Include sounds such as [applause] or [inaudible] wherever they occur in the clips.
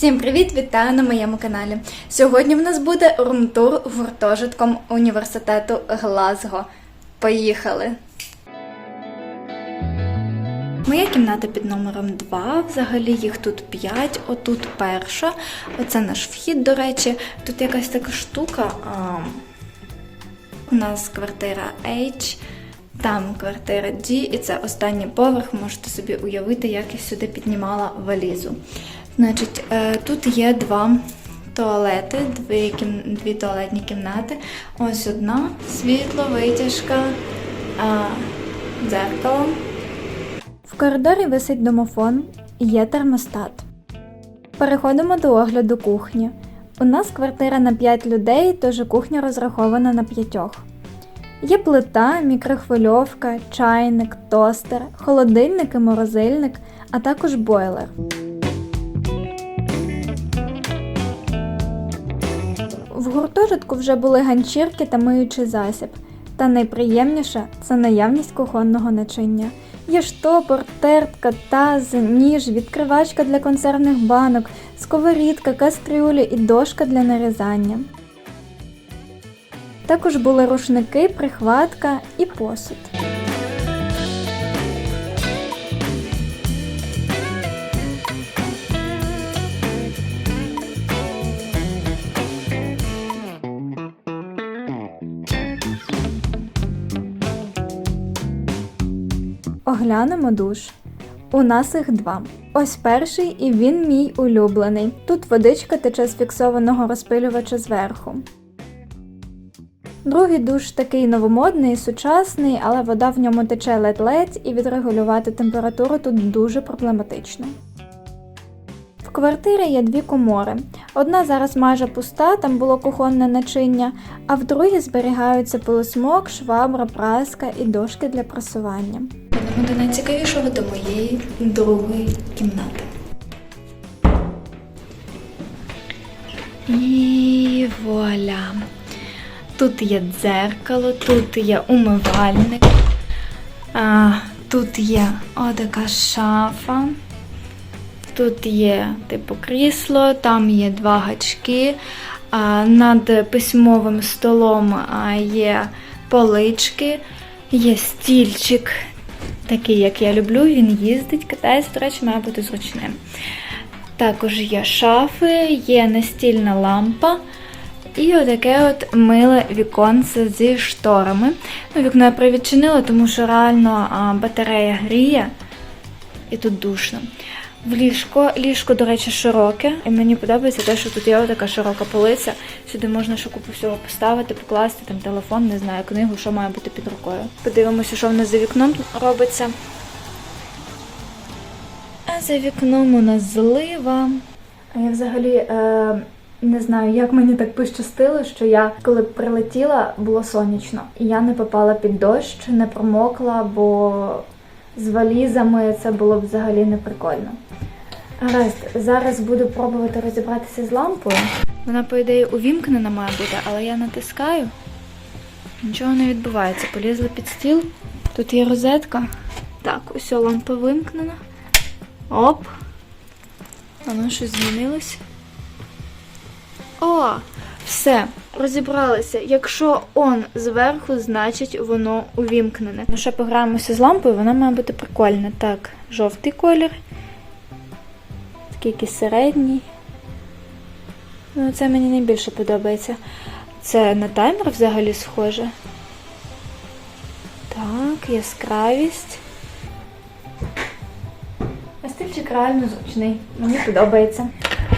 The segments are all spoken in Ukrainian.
Всім привіт! Вітаю на моєму каналі. Сьогодні в нас буде румтур гуртожитком університету Глазго. Поїхали! Моя кімната під номером 2, взагалі їх тут 5, отут перша. Оце наш вхід, до речі. Тут якась така штука. А, у нас квартира H, там квартира D, і це останній поверх. Можете собі уявити, як я сюди піднімала валізу. Значить, е, тут є два туалети, дві, дві туалетні кімнати. Ось одна світло, витяжка, дзеркало. В коридорі висить домофон і є термостат. Переходимо до огляду кухні. У нас квартира на 5 людей, тож кухня розрахована на п'ятьох. Є плита, мікрохвильовка, чайник, тостер, холодильник і морозильник, а також бойлер. В гуртожитку вже були ганчірки та миючий засіб. Та найприємніше це наявність кухонного начиння. Є штопор, тертка, таз, ніж, відкривачка для консервних банок, сковорідка, кастрюлі і дошка для нарізання. Також були рушники, прихватка і посуд. Оглянемо душ. У нас їх два. Ось перший, і він мій улюблений. Тут водичка тече з фіксованого розпилювача зверху. Другий душ такий новомодний, сучасний, але вода в ньому тече ледь-ледь, і відрегулювати температуру тут дуже проблематично. В квартирі є дві комори. Одна зараз майже пуста, там було кухонне начиння, а в другій зберігаються пилосмок, швабра, праска і дошки для прасування. Йдемо до найцікавішого до моєї другої кімнати. І вуаля! Тут є дзеркало, тут є умивальник, а, тут є отака шафа. Тут є типу крісло, там є два гачки. Над письмовим столом є полички, є стільчик, такий, як я люблю. Він їздить, катається, до речі, має бути зручним. Також є шафи, є настільна лампа. І отаке от миле віконце зі шторами. Ну, вікно я привідчинила, тому що реально батарея гріє і тут душно. В ліжко, ліжко, до речі, широке, і мені подобається те, що тут є така широка полиця. Сюди можна що купу всього поставити, покласти там телефон, не знаю, книгу, що має бути під рукою. Подивимося, що в нас за вікном робиться. А за вікном у нас злива. А я взагалі е, не знаю, як мені так пощастило, що я, коли прилетіла, було сонячно, і я не попала під дощ, не промокла, бо з валізами це було б взагалі не прикольно. Гаразд, зараз буду пробувати розібратися з лампою. Вона, по ідеї, увімкнена має бути, але я натискаю. Нічого не відбувається. Полізла під стіл. Тут є розетка. Так, ось лампа вимкнена. Оп. Воно щось змінилось. О, все, розібралися. Якщо он зверху, значить воно увімкнене. Ну ще пограємося з лампою, вона має бути прикольна. Так, жовтий колір. Такий середній. Ну, це мені найбільше подобається. Це на таймер взагалі схоже. Так, яскравість. А стильчик реально зручний. Мені подобається.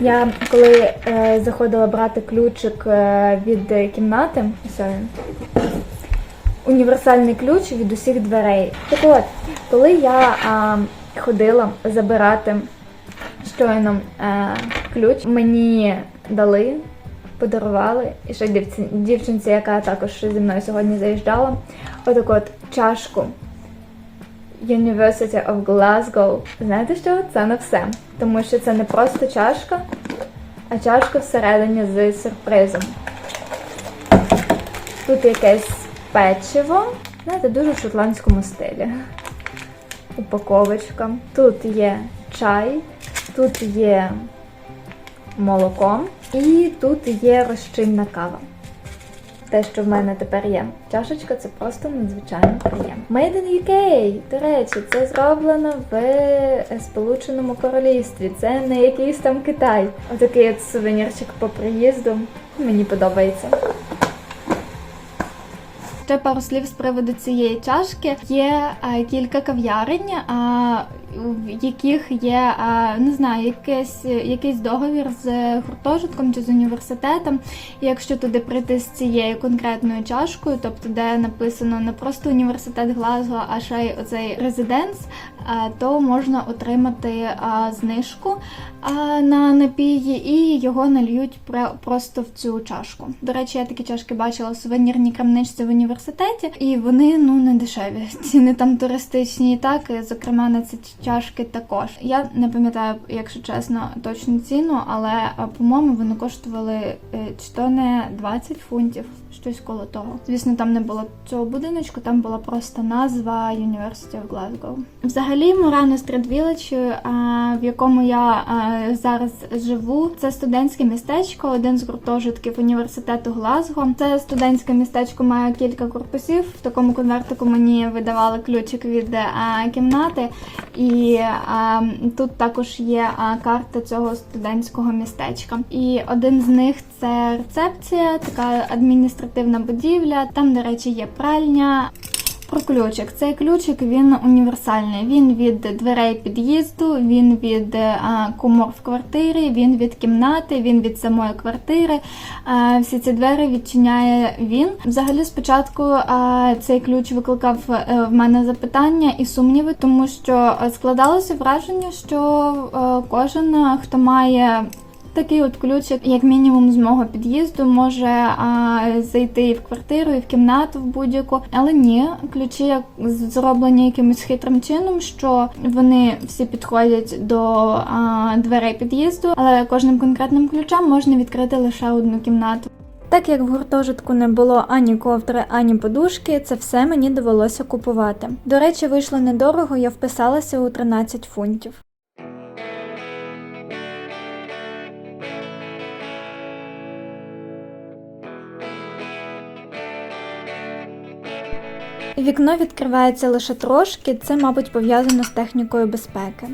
Я коли е, заходила брати ключик е, від кімнати, ось він, універсальний ключ від усіх дверей. Так от, коли я е, ходила забирати щойно е, ключ, мені дали, подарували, і ще дівці, дівчинці, яка також зі мною сьогодні заїжджала, отаку от чашку. University of Glasgow. Знаєте що? Це не все. Тому що це не просто чашка, а чашка всередині з сюрпризом. Тут якесь печиво, знаєте, дуже в шотландському стилі. Упаковочка. Тут є чай, тут є молоком. І тут є розчинна кава. Те, що в мене тепер є. Чашечка це просто надзвичайно приємно. Made in UK! До речі, це зроблено в Сполученому Королівстві. Це не якийсь там Китай. Отакий от сувенірчик по приїзду. Мені подобається. Ще пару слів з приводу цієї чашки. Є е, кілька кав'ярень, а, в яких є не знаю, якийсь, якийсь договір з гуртожитком чи з університетом. І якщо туди прийти з цією конкретною чашкою, тобто де написано не просто університет Глазго, а ще й оцей резиденс, то можна отримати знижку на напії і його нальють про- просто в цю чашку. До речі, я такі чашки бачила в сувенірній крамничці в університеті, і вони ну не дешеві. Ціни там туристичні і так, зокрема на ці чашки також. Я не пам'ятаю, якщо чесно, точну ціну, але по-моєму вони коштували е, чи то не 20 фунтів, щось коло того. Звісно, там не було цього будиночку, там була просто назва University of Glasgow. Взагалі, Мурано Street Village, в якому я зараз живу, це студентське містечко, один з гуртожитків університету Глазго. Це студентське містечко має кілька корпусів. В такому конвертику мені видавали ключик від кімнати, і тут також є карта цього студентського містечка. І один з них це рецепція, така адміністративна будівля. Там, до речі, є пральня. Про ключик. Цей ключик він універсальний. Він від дверей під'їзду, він від а, комор в квартирі, він від кімнати, він від самої квартири. А, всі ці двері відчиняє він. Взагалі, спочатку а, цей ключ викликав е, в мене запитання і сумніви, тому що е, складалося враження, що е, кожен, е, хто має Такий от ключик, як мінімум, з мого під'їзду, може а, зайти і в квартиру, і в кімнату в будь-яку. Але ні, ключі зроблені якимось хитрим чином, що вони всі підходять до а, дверей під'їзду, але кожним конкретним ключем можна відкрити лише одну кімнату. Так як в гуртожитку не було ані ковдри, ані подушки, це все мені довелося купувати. До речі, вийшло недорого, я вписалася у 13 фунтів. Вікно відкривається лише трошки, це, мабуть, пов'язано з технікою безпеки.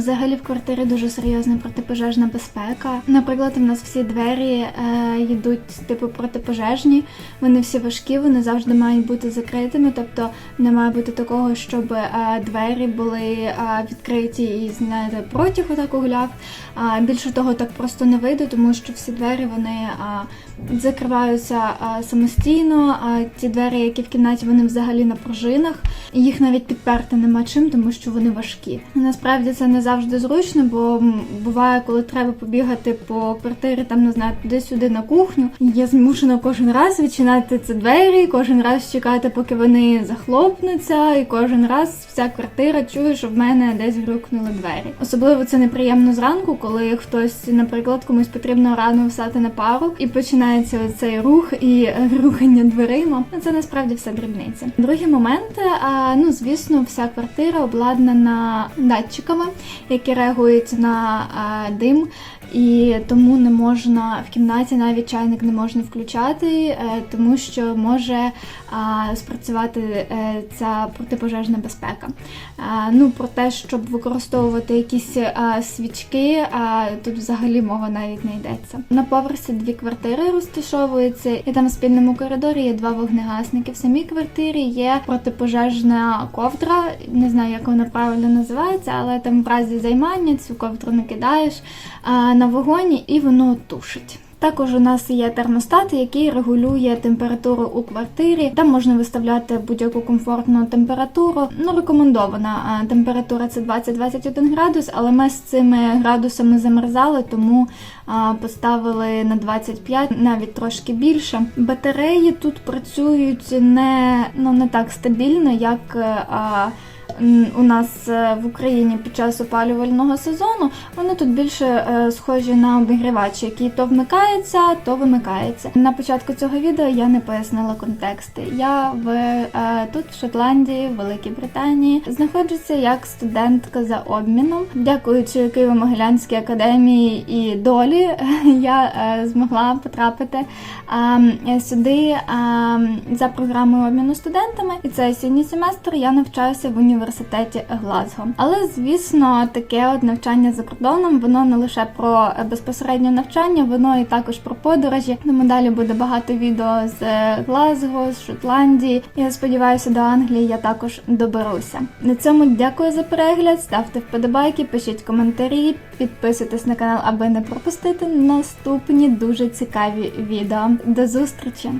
Взагалі в квартирі дуже серйозна протипожежна безпека. Наприклад, у нас всі двері е, йдуть типу протипожежні. Вони всі важкі, вони завжди мають бути закритими. Тобто не має бути такого, щоб е, двері були е, відкриті і знаєте, протяг отак гуляв. Більше того, так просто не вийде, тому що всі двері вони закриваються самостійно. Ті двері, які в кімнаті, вони взагалі на пружинах. Їх навіть підперти нема чим, тому що вони важкі. Насправді це не завжди зручно, бо буває, коли треба побігати по квартирі, там не знаю, туди-сюди на кухню. Я змушена кожен раз відчиняти ці двері, кожен раз чекати, поки вони захлопнуться, і кожен раз вся квартира чує, що в мене десь грюкнули двері. Особливо це неприємно зранку, коли хтось, наприклад, комусь потрібно рано встати на пару, і починається цей рух і е, рухання дверима. Ну, Це насправді все дрібниці. Другий момент, ну звісно, вся квартира обладнана датчиками, які реагують на дим. І тому не можна в кімнаті навіть чайник не можна включати, е, тому що може спрацювати е, ця протипожежна безпека. Ну про те, щоб використовувати якісь свічки, тут взагалі мова навіть не йдеться. На поверсі дві квартири розташовуються, і там в спільному коридорі є два вогнегасники. В самій квартирі є протипожежна ковдра. Не знаю, як вона правильно називається, але там в разі займання цю ковдру накидаєш а, на вогонь і воно тушить. Також у нас є термостат, який регулює температуру у квартирі. Там можна виставляти будь-яку комфортну температуру. Ну, рекомендована температура це 20-21 градус, але ми з цими градусами замерзали, тому поставили на 25, навіть трошки більше. Батареї тут працюють не, ну, не так стабільно, як. У нас е, в Україні під час опалювального сезону, вони тут більше е, схожі на обігрівачі, які то вмикаються, то вимикаються. На початку цього відео я не пояснила контексти. Я в е, тут в Шотландії, в Великій Британії, знаходжуся як студентка за обміном. Дякуючи Києво-Могилянській академії і долі, [laughs] я змогла потрапити сюди за програмою обміну студентами. І цей осінній семестр я навчаюся в університеті Глазго. Але звісно, таке от навчання за кордоном, воно не лише про е, безпосереднє навчання, воно і також про подорожі. Тому далі буде багато відео з е, Глазго, з Шотландії. Я сподіваюся, до Англії я також доберуся. На цьому дякую за перегляд. Ставте вподобайки, пишіть коментарі, підписуйтесь на канал, аби не пропустити наступні дуже цікаві відео. До зустрічі!